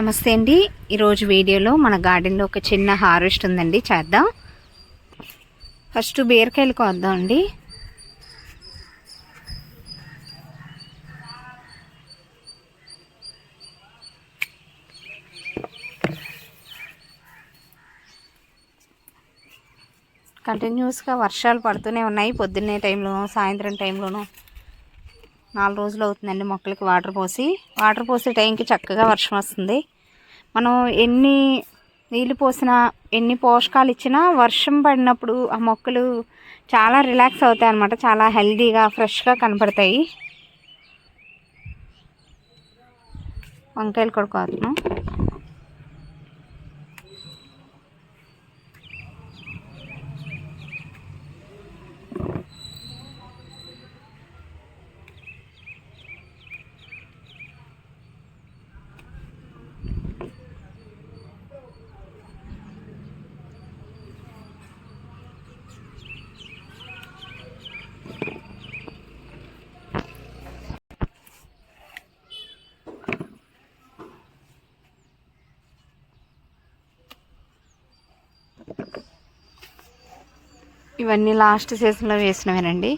నమస్తే అండి. ఈరోజు వీడియోలో మన గార్డెన్లో ఒక చిన్న హార్వెస్ట్ ఉందండి. చేద్దాం. ఫస్ట్ బీరకాయలు కోద్దాం అండి. కంటిన్యూస్గా వర్షాలు పడుతూనే ఉన్నాయి. పొద్దున్నే టైంలోనూ సాయంత్రం టైంలోనూ నాలుగు రోజులు అవుతుందండి మొక్కలకి వాటర్ పోసి. వాటర్ పోసే టైంకి చక్కగా వర్షం వస్తుంది. మనం ఎన్ని నీళ్ళు పోసినా ఎన్ని పోషకాలు ఇచ్చినా వర్షం పడినప్పుడు ఆ మొక్కలు చాలా రిలాక్స్ అవుతాయి అన్నమాట. చాలా హెల్దీగా ఫ్రెష్గా కనపడతాయి. వంకాయలు కూడా కోతున్నాం ఇవన్నీ లాస్ట్ సీజన్లో వేసినవేనండి.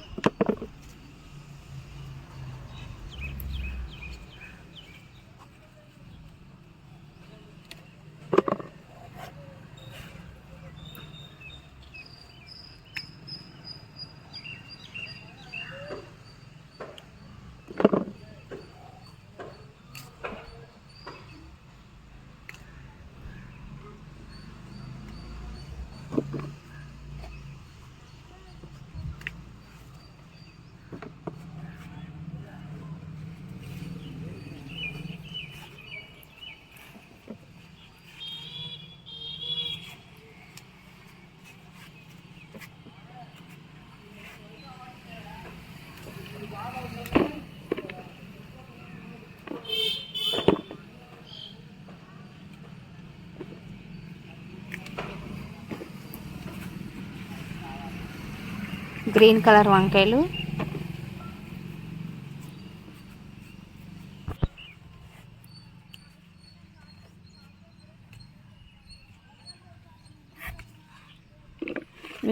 గ్రీన్ కలర్ వంకాయలు.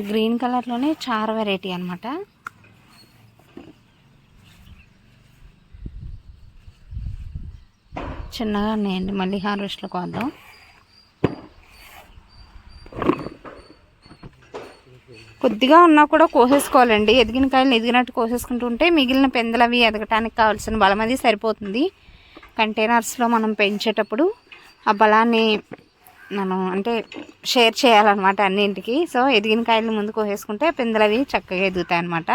గ్రీన్ కలర్లోనే చార్ వెరైటీ అనమాట చిన్నగా ఉన్నాయండి మళ్ళీ హార్వెస్ట్లో కోద్దాం. కొద్దిగా ఉన్నా కూడా కోసేసుకోవాలండి. ఎదిగిన కాయలను ఎదిగినట్టు కోసేసుకుంటూ ఉంటే మిగిలిన పెందలు అవి ఎదగటానికి కావాల్సిన బలం అది సరిపోతుంది. కంటైనర్స్లో మనం పెంచేటప్పుడు ఆ బలాన్ని మనం అంటే షేర్ చేయాలన్నమాట అన్నింటికి. సో ఎదిగిన కాయలు ముందు కోసేసుకుంటే పెందలు చక్కగా ఎదుగుతాయి అన్నమాట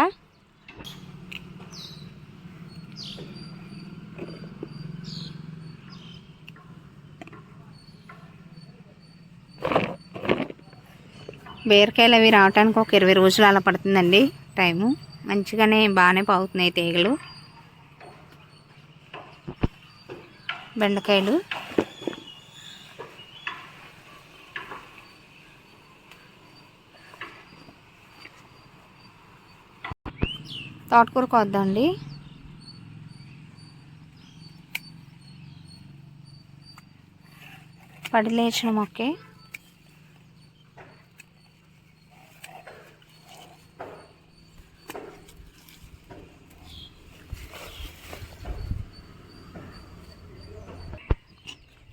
బీరకాయలు అవి రావడానికి ఒక ఇరవై రోజులు అలా పడుతుందండి టైము. మంచిగానే బాగానే పాగుతున్నాయి తీగలు. బెండకాయలు. తోటకూర కొద్దాండి పడిలేచిన మొక్కే.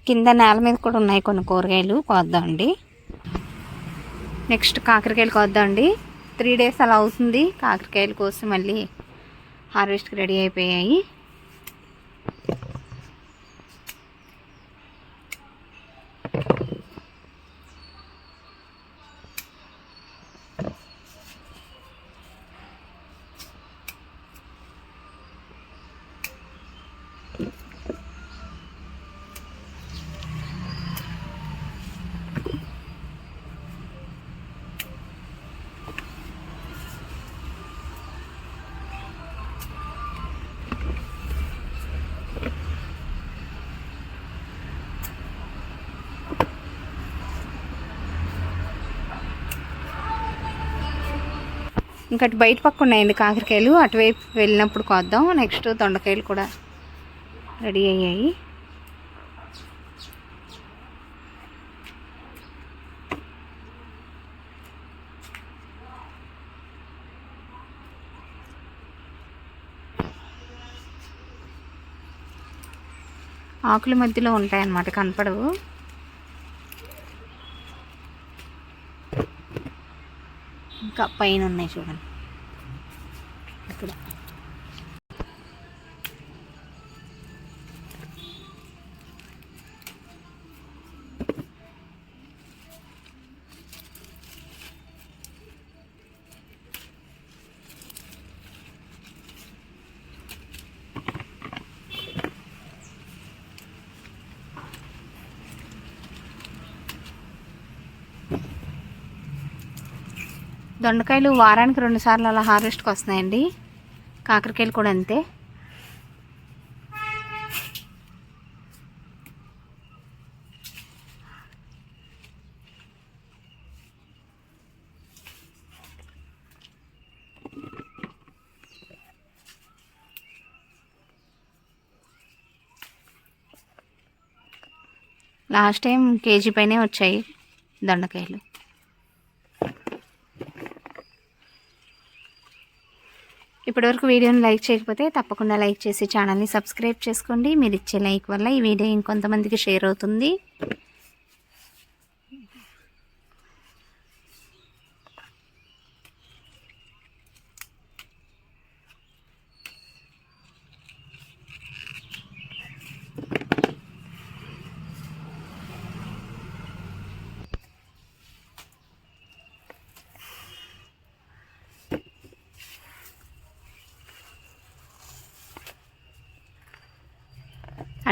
కింద నేల మీద కూడా ఉన్నాయి కొన్ని కూరగాయలు కోద్దామండి నెక్స్ట్ కాకరకాయలు కోద్దామండి త్రీ డేస్ అలా అవుతుంది. కాకరకాయలు కోసి మళ్ళీ హార్వెస్ట్కి రెడీ అయిపోయాయి. ఇంకా అటు బయట పక్క ఉన్నాయండి కాకరకాయలు. అటువైపు వెళ్ళినప్పుడు కొద్దాం. నెక్స్ట్ దొండకాయలు కూడా రెడీ అయ్యాయి. ఆకుల మధ్యలో ఉంటాయన్నమాట కనపడవు. ఇంకా పైన ఉన్నాయి చూడండి. దొండకాయలు వారానికి రెండుసార్లు అలా హార్వెస్ట్కి వస్తున్నాయండి. కాకరకాయలు కూడా అంతే. లాస్ట్ టైం కేజీ పైనే వచ్చాయి దొండకాయలు. ఇప్పటివరకు వీడియోని లైక్ చేయకపోతే తప్పకుండా లైక్ చేసి ఛానల్ని సబ్స్క్రైబ్ చేసుకోండి. మీరు ఇచ్చే లైక్ వల్ల ఈ వీడియో ఇంకొంతమందికి షేర్ అవుతుంది.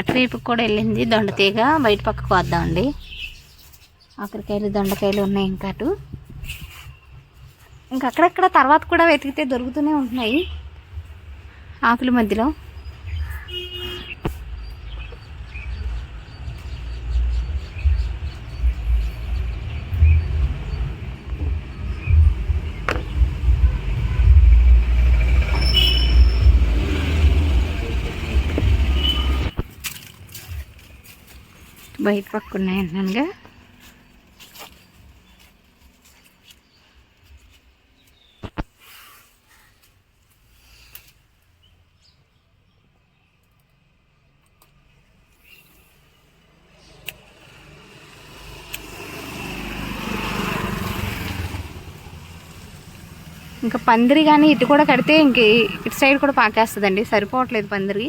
అటువైపు కూడా వెళ్ళింది. దొండతీగ బయట పక్కకు వద్దామండి. ఆఖరికాయలు దొండకాయలు ఉన్నాయి ఇంకా అటు. ఇంకా అక్కడక్కడ తర్వాత కూడా వెతికితే దొరుకుతూనే ఉంటున్నాయి. ఆకుల మధ్యలో. బయట పక్క ఉన్నాయి అన్నానుగా ఇంకా పందిరి కానీ ఇటు కూడా కడితే ఇంక ఇటు సైడ్ కూడా పాకేస్తుందండి. సరిపోవట్లేదు పందిరి.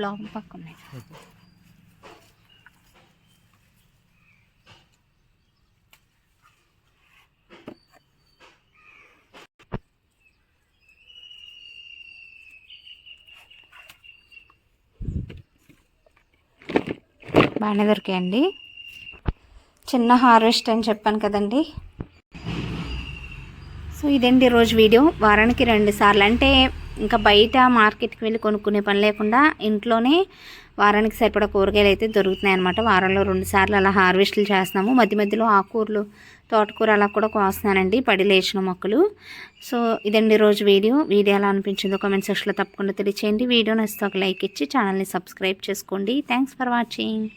లోపల పక్క ఉన్నాయి. బాగానే దొరికాయండి. చిన్న హార్వెస్ట్ అని చెప్పాను కదండి. సో ఇదండి రోజు వీడియో? వారానికి రెండు సార్లు. అంటే ఇంకా బయట మార్కెట్కి వెళ్ళి కొనుక్కునే పని లేకుండా ఇంట్లోనే వారానికి సరిపడా కూరగాయలు అయితే దొరుకుతున్నాయి అనమాట వారంలో రెండు సార్లు అలా హార్వెస్ట్లు చేస్తున్నాము. మధ్య మధ్యలో ఆకుకూరలు తోటకూర అలా కూడా కోస్తున్నానండి పడి లేచిన మొక్కలు. సో ఇదండి రోజు వీడియో. వీడియో ఎలా అనిపించిందో కామెంట్ సెక్షన్లో తప్పకుండా తెలియచేయండి. వీడియో నచ్చితే ఒక లైక్ ఇచ్చి ఛానల్ని సబ్స్క్రైబ్ చేసుకోండి. Thanks for watching